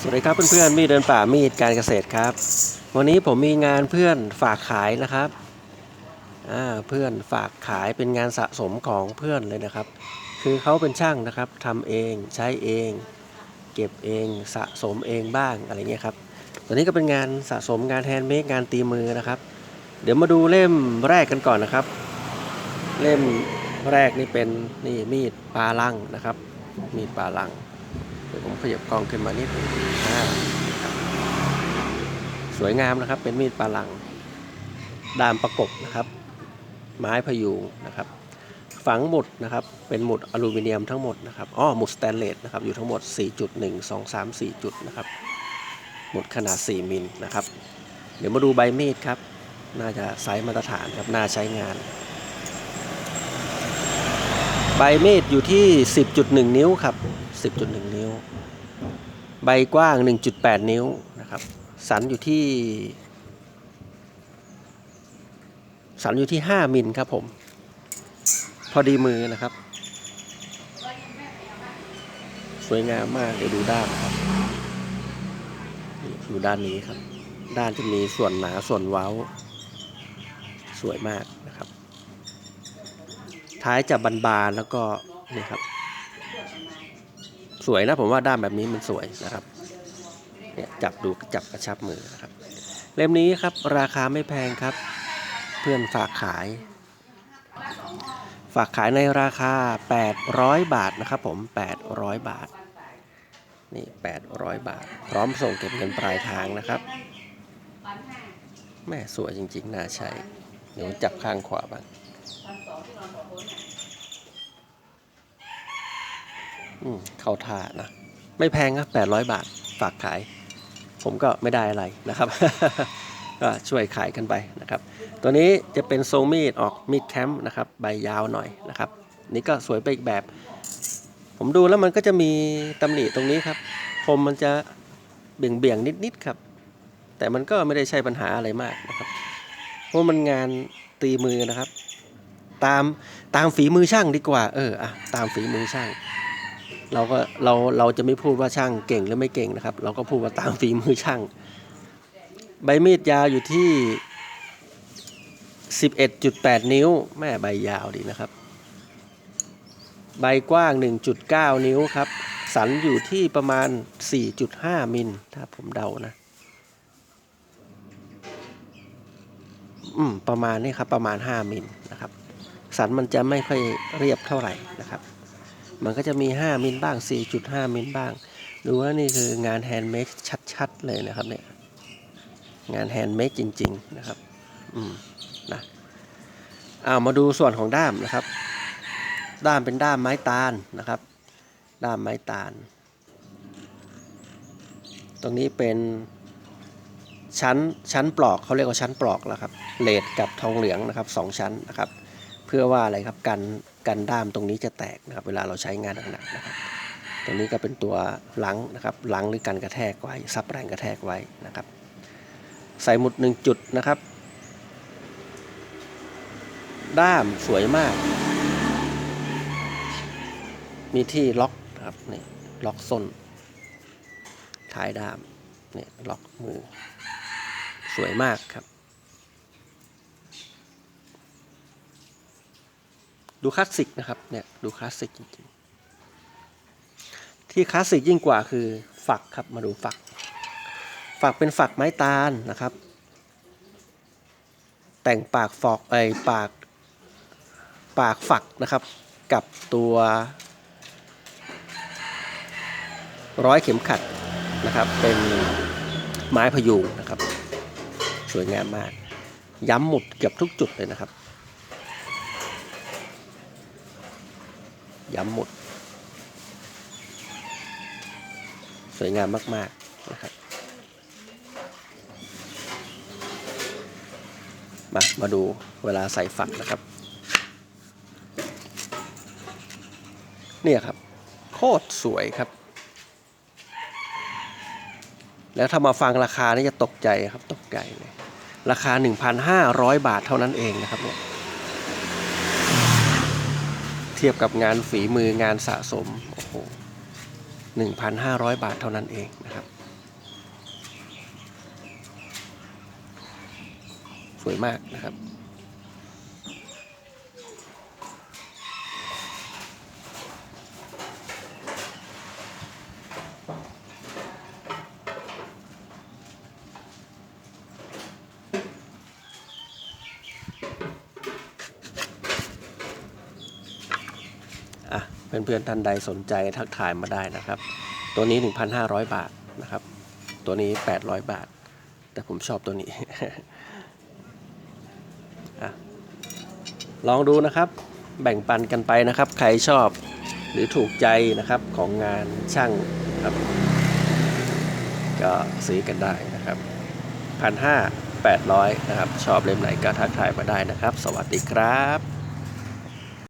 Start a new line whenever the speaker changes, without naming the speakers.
สวัสดีครับเพื่อนๆมีดเดินป่ามีดการเกษตรครับ วันนี้ผมมีงานเพื่อนฝากขายนะครับอ่าเพื่อนฝากขายเป็นงานสะสมของเพื่อนเลยนะครับ คือเขาเป็นช่างนะครับทำเองใช้เอง เก็บเองสะสมเองบ้างอะไรเงี้ยครับตัวนี้ก็เป็นงานสะสมงานแฮนด์เมดงานตีมือนะครับ เดี๋ยวมาดูเล่มแรกกันก่อนนะครับ เล่มแรกนี่เป็นนี่มีดปลาลังนะครับ มีดปลาลัง เดี๋ยวผมขยับกล้องขึ้นมานิดหนึงอ่าครับสวยงามนะครับ เป็นมีดปลาลังดามประกบนะครับ ไม้พยุงนะครับ ฝังหมุดนะครับ เป็นหมุดอลูมิเนียมทั้งหมดนะครับอ๋อหมุดสแตนเลสนะครับ อยู่ทั้งหมด4จุด1 2 3 4 จุดนะครับ หมุดขนาด 4 มิลนะครับ เดี๋ยวมาดูใบมีดครับ น่าจะไซส์มาตรฐานครับ น่าใช้งาน ใบมีดอยู่ที่ 10.1 นิ้วครับ 10.1 นิ้ว ใบกว้าง 1.8 นิ้วนะครับ สันอยู่ที่ สันอยู่ที่ 5 มิลครับผม พอดีมือนะครับ สวยงามมาก เดี๋ยวดูด้านครับดูด้านนี้ครับ ด้านจะมีส่วนหนาส่วนเว้า สวยมากนะครับ ท้ายจะบานๆแล้วก็นี่ครับ สวยนะผมว่าด้ามแบบนี้มันสวยนะครับเนี่ยจับดูจับกระชับมือนะครับ เล่มนี้ครับราคาไม่แพงครับ เพื่อนฝากขาย ฝากขายในราคา 800 บาทนะครับผม 800 บาท นี่ 800 บาท พร้อมส่งเก็บเงินปลายทางนะครับแม่สวยจริงๆน่าใช้เดี๋ยวจับข้างขวาบ้าง อืม เข้าท่านะ ไม่แพงครับ800บาทฝากขาย ผมก็ไม่ได้อะไรนะครับ ก็ช่วยขายกันไปนะครับ ตัวนี้จะเป็นทรงมีดออกมีดแคมป์นะครับ ใบยาวหน่อยนะครับ นี่ก็สวยไปอีกแบบ ผมดูแล้วมันก็จะมีตำหนิตรงนี้ครับคมมันจะเบี่ยงเบี่ยงนิดๆครับ แต่มันก็ไม่ได้ใช่ปัญหาอะไรมากนะครับ เพราะมันงานตีมือนะครับ ตามตามฝีมือช่างดีกว่า เอออะตามฝีมือช่าง เราก็เราเราจะไม่พูดว่าช่างเก่งหรือไม่เก่งนะครับ เราก็พูดว่าตามฝีมือช่าง ใบมีดยาวอยู่ที่ 11.8 นิ้ว แม่ใบยาวดีนะครับ ใบกว้าง 1.9 นิ้วครับ สันอยู่ที่ประมาณ 4.5 มิล ถ้าผมเดานะ อืม ประมาณนี้ครับ ประมาณ 5 มิลนะครับ สันมันจะไม่ค่อยเรียบเท่าไหร่นะครับ มันก็จะมี 5 มิลบ้าง 4.5 มิลบ้าง ดูว่านี่คืองานแฮนด์เมดชัดๆ เลยนะครับเนี่ย งานแฮนด์เมดจริง ๆ นะครับ อืม นะเอามาดูส่วนของด้ามนะครับ ด้ามเป็นด้ามไม้ตาลนะครับ ด้ามไม้ตาล ตรงนี้เป็นชั้นชั้นปลอกเขาเรียกว่าชั้นปลอกแล้วครับเลดกับทองเหลืองนะครับสองชั้นนะครับ เพื่อว่าอะไรครับกัน กันด้ามตรงนี้จะแตกนะครับเวลาเราใช้งานหนักๆนะครับตรงนี้ก็เป็นตัวหลังนะครับหลังหรือกันกระแทกไว้ซับแรงกระแทกไว้นะครับ ใส่หมุดหนึ่งจุดนะครับ ด้ามสวยมาก มีที่ล็อกนะครับนี่ล็อกส้น ท้ายด้ามนี่ล็อกมือ สวยมากครับ ดูคลาสสิกนะครับเนี่ยดูคลาสสิกจริงๆ ที่คลาสสิกยิ่งกว่าคือฝักครับมาดูฝัก ฝักเป็นฝักไม้ตาลนะครับ แต่งปากฟอกไอปากปากฝักนะครับ กับตัวร้อยเข็มขัดนะครับ เป็นไม้พยุงนะครับ สวยงามมาก ย้ำหมุดเกือบทุกจุดเลยนะครับ ย้ำหมด สวยงามมาก ๆ นะครับ มา มาดูเวลาใส่ฝักนะครับ เนี่ยครับ โคตรสวยครับ แล้วถ้ามาฟังราคานี่จะตกใจครับ ตกใจเลย ราคา 1,500 บาทเท่านั้นเองนะครับเนี่ย เทียบกับงานฝีมืองานสะสมโอ้โห1,500 บาทเท่านั้นเองนะครับ สวยมากนะครับ เพื่อนๆท่านใดสนใจทักทายมาได้นะครับ ตัวนี้ 1,500 บาทนะครับ ตัวนี้ 800 บาท แต่ผมชอบตัวนี้ลองดูนะครับแบ่งปันกันไปนะครับ ใครชอบหรือถูกใจนะครับของงานช่างครับ ก็ซื้อกันได้นะครับพันห้าแปดร้อยนะครับ ชอบเล่มไหนก็ทักทายมาได้นะครับ สวัสดีครับ